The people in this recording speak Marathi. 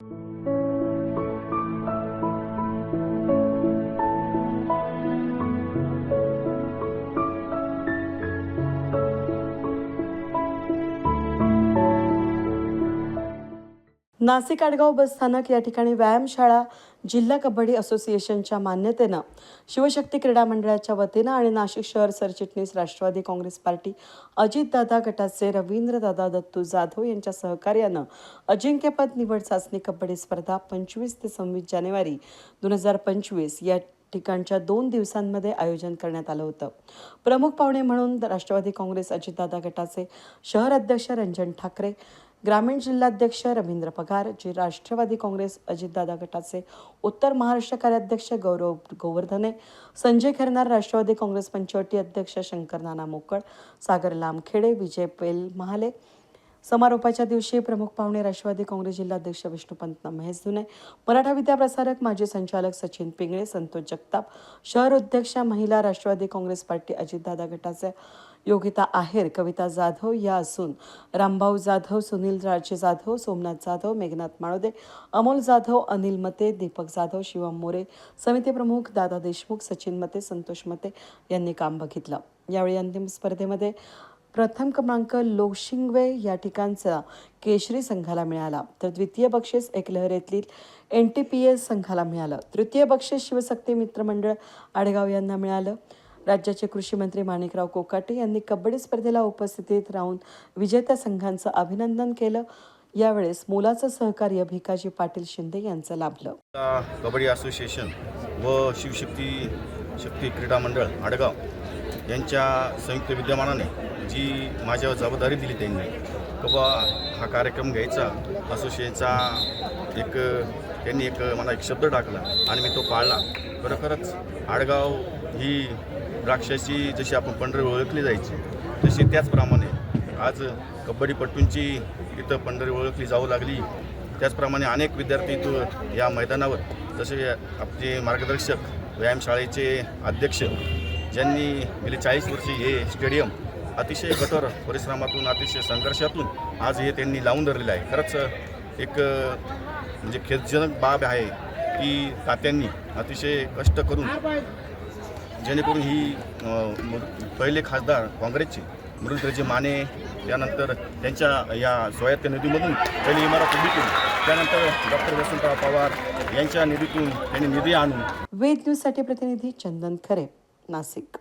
you नाशिक आडगाव बस स्थानक या ठिकाणी व्यायामशाळा जिल्हा कबड्डी असोसिएशनच्या मान्यतेनं शिवशक्ती क्रीडा मंडळाच्या वतीनं आणि नाशिक शहर सरचिटणीस राष्ट्रवादी काँग्रेस पार्टी अजितदादा गटाचे रवींद्रदादा दत्तू जाधव यांच्या सहकार्यानं अजिंक्यपद निवड चाचणी कबड्डी स्पर्धा पंचवीस ते सव्वीस जानेवारी दोन हजार पंचवीस या ठिकाणच्या दोन दिवसांमध्ये आयोजन करण्यात आलं होतं. प्रमुख पाहुणे म्हणून राष्ट्रवादी काँग्रेस अजितदादा गटाचे शहर अध्यक्ष रंजन ठाकरे ग्रामीण जिल्हाध्यक्ष रवींद्र पगार जे राष्ट्रवादी काँग्रेस अजितदादा गटाचे उत्तर महाराष्ट्र कार्याध्यक्ष गौरव गोवर्धने संजय खैरनार राष्ट्रवादी काँग्रेस पंचवटी अध्यक्ष शंकर नाना मोकळ सागर लामखेडे विजय पेल महाले. समारोपाच्या दिवशी प्रमुख पाहुणे राष्ट्रवादी काँग्रेस जिल्हाध्यक्ष विष्णुपंत महेश धुने मराठा विद्याप्रसारक माजी संचालक सचिन पिंगळे संतोष जगताप शहर अध्यक्ष महिला राष्ट्रवादी काँग्रेस पार्टी अजितदादा गटाचे योगिता आहेर कविता जाधव या असून रामभाऊ जाधव सुनील राजे जाधव सोमनाथ जाधव मेघनाथ माळोदे अमोल जाधव अनिल मते दीपक जाधव शिवम मोरे समिती प्रमुख दादा देशमुख सचिन मते संतोष मते यांनी काम बघितलं. यावेळी अंतिम स्पर्धेमध्ये प्रथम क्रमांक लोशिंगवे या ठिकाणचा केशरी संघाला मिळाला. तर द्वितीय बक्षीस एकलहरेतील एन टी पी एस संघाला मिळालं. तृतीय बक्षीस शिवशक्ती मित्रमंडळ आडगाव यांना मिळालं. राज्याचे कृषी मंत्री माणिकराव कोकाटे यांनी कबड्डी स्पर्धेला उपस्थितीत राहून विजेत्या संघांचं अभिनंदन केलं. यावेळेस मोलाचं सहकार्य भिकाजी पाटील शिंदे यांचं लाभलं. कबड्डी असोसिएशन व शिवशक्ती शक्ती क्रीडा मंडळ आडगाव यांच्या संयुक्त विद्यमानाने जी माझ्यावर जबाबदारी दिली त्यांनी बाबा हा कार्यक्रम घ्यायचा. असोसिएशनचा एक त्यांनी एक मला एक शब्द टाकला आणि मी तो पाळला. खरोखरच आडगाव ही द्राक्षाची जशी आपण पंढरी ओळखली जायची तशी त्याचप्रमाणे आज कबड्डीपटूंची इथं पंढरी ओळखली जाऊ लागली. त्याचप्रमाणे अनेक विद्यार्थी इथं या मैदानावर जसे आपले मार्गदर्शक व्यायामशाळेचे अध्यक्ष ज्यांनी गेली चाळीस वर्षे हे स्टेडियम अतिशय कठोर परिश्रमातून अतिशय संघर्षातून आज हे त्यांनी लावून धरलेलं आहे. खरंच एक म्हणजे खेदजनक बाब आहे की तात्यांनी अतिशय कष्ट करून जेणेकरून ही पहिले खासदार काँग्रेसचे मृदुराजे माने त्यानंतर त्यांच्या या स्वायत्त निधीमधून त्यांनी इमारत उभी केली. त्यानंतर डॉक्टर वसंतराव पवार यांच्या निधीतून त्यांनी निधी आणून वेद न्यूजसाठी प्रतिनिधी चंदन खरे नाशिक.